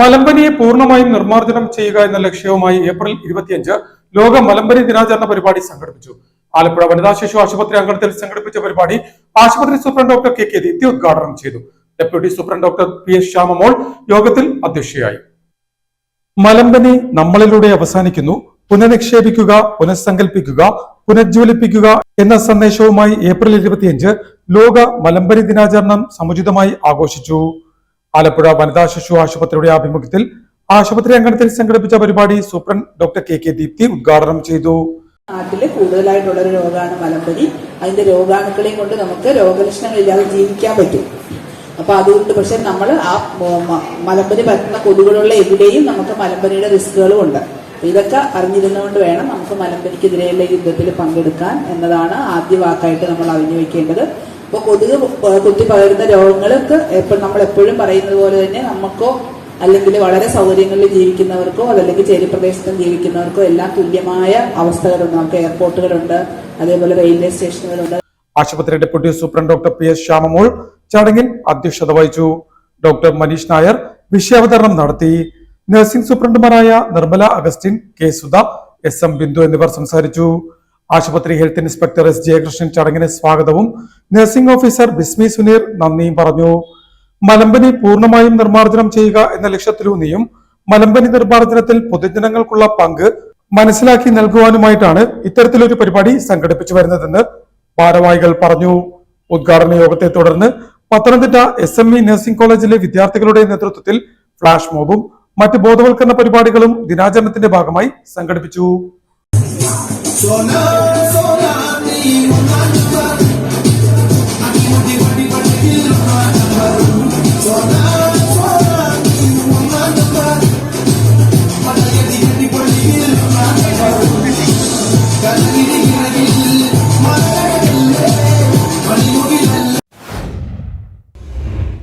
മലമ്പനിയെ പൂർണമായും നിർമ്മാർജനം ചെയ്യുക എന്ന ലക്ഷ്യവുമായി ഏപ്രിൽ ഇരുപത്തിയഞ്ച് ലോക മലമ്പനി ദിനാചരണ പരിപാടി സംഘടിപ്പിച്ചു. ആലപ്പുഴ വനിതാ ശിശു ആശുപത്രി അങ്കണത്തിൽ സംഘടിപ്പിച്ച പരിപാടി ആശുപത്രി superintendent doctor K K Deepthi ഉദ്ഘാടനം ചെയ്തു. Deputy superintendent doctor P S Shyamamol യോഗത്തിൽ അധ്യക്ഷയായി. മലമ്പനി നമ്മളിലൂടെ അവസാനിക്കുന്നു. പുനഃനിക്ഷേപിക്കുക പുനഃസങ്കല്പിക്കുക പുനജ്വലിപ്പിക്കുക എന്ന സന്ദേശവുമായി ഏപ്രിൽ ഇരുപത്തിയഞ്ച് ലോക മലമ്പനി ദിനാചരണം സമുചിതമായി ആഘോഷിച്ചു. ആലപ്പുഴ വനിതാ ശിശു ആശുപത്രിയുടെ ആഭിമുഖ്യത്തിൽ ആശുപത്രി അങ്കണത്തിൽ സംഘടിപ്പിച്ച പരിപാടി superintendent doctor K K Deepthi ഉദ്ഘാടനം ചെയ്തു. നാട്ടിൽ കൂടുതലായിട്ടുള്ള ഒരു രോഗമാണ് മലമ്പനി അതിന്റെ രോഗാണുക്കളെയും കൊണ്ട് നമുക്ക് രോഗലക്ഷണങ്ങളില്ലാതെ ജീവിക്കാൻ പറ്റും. അപ്പൊ അതുകൊണ്ട് പക്ഷെ നമ്മൾ ആ മലമ്പനി പറ്റുന്ന കൊതുകുകളുള്ള എവിടെയും നമുക്ക് മലമ്പനിയുടെ റിസ്കുകളും ഉണ്ട്. ഇതൊക്കെ അറിഞ്ഞിരുന്നുകൊണ്ട് വേണം നമുക്ക് മലമ്പനിക്കെതിരെയുള്ള യുദ്ധത്തിൽ പങ്കെടുക്കാൻ എന്നതാണ് ആദ്യ വാക്കായിട്ട് നമ്മൾ അറിഞ്ഞു വെക്കേണ്ടത്. അപ്പോൾ കൊതുക് കുത്തി പകരുന്ന രോഗങ്ങൾക്ക് എപ്പോഴും നമ്മൾ എപ്പോഴും പറയുന്നത് പോലെ തന്നെ നമുക്കോ അല്ലെങ്കിൽ വളരെ സൗകര്യങ്ങളിൽ ജീവിക്കുന്നവർക്കോ അതല്ലെങ്കിൽ ചേരിപ്രദേശത്തും ജീവിക്കുന്നവർക്കോ എല്ലാം തുല്യമായ അവസ്ഥകളുണ്ട്. നമുക്ക് എയർപോർട്ടുകളുണ്ട് അതേപോലെ റെയിൽവേ സ്റ്റേഷനുകളുണ്ട്. ആശുപത്രി deputy superintendent doctor P S Shyamamol ചടങ്ങിൽ അധ്യക്ഷത വഹിച്ചു. ഡോക്ടർ മനീഷ് നായർ വിഷയാവതരണം നടത്തി. Nursing സൂപ്രണ്ടുമാരായ Nirmala Augustine K Sudha S M Bindu എന്നിവർ സംസാരിച്ചു. ആശുപത്രി ഹെൽത്ത് ഇൻസ്പെക്ടർ എസ് ജയകൃഷ്ണൻ ചടങ്ങിന് സ്വാഗതവും. നഴ്സിംഗ് ഓഫീസർ ബിസ്മി സുനീർ നന്ദിയും പറഞ്ഞു. മലമ്പനി പൂർണമായും നിർമ്മാർജനം ചെയ്യുക എന്ന ലക്ഷ്യത്തിലൂന്നിയും മലമ്പനി നിർമ്മാർജനത്തിൽ പൊതുജനങ്ങൾക്കുള്ള പങ്ക് മനസ്സിലാക്കി നൽകുവാനുമായിട്ടാണ് ഇത്തരത്തിലൊരു പരിപാടി സംഘടിപ്പിച്ചു വരുന്നതെന്ന് ഭാരവാഹികൾ പറഞ്ഞു. ഉദ്ഘാടന യോഗത്തെ തുടർന്ന് Pathanamthitta S M E nursing കോളേജിലെ വിദ്യാർത്ഥികളുടെ നേതൃത്വത്തിൽ ഫ്ലാഷ് മോബും മറ്റ് ബോധവൽക്കരണ പരിപാടികളും ദിനാചരണത്തിന്റെ ഭാഗമായി സംഘടിപ്പിച്ചു. Sona, sona.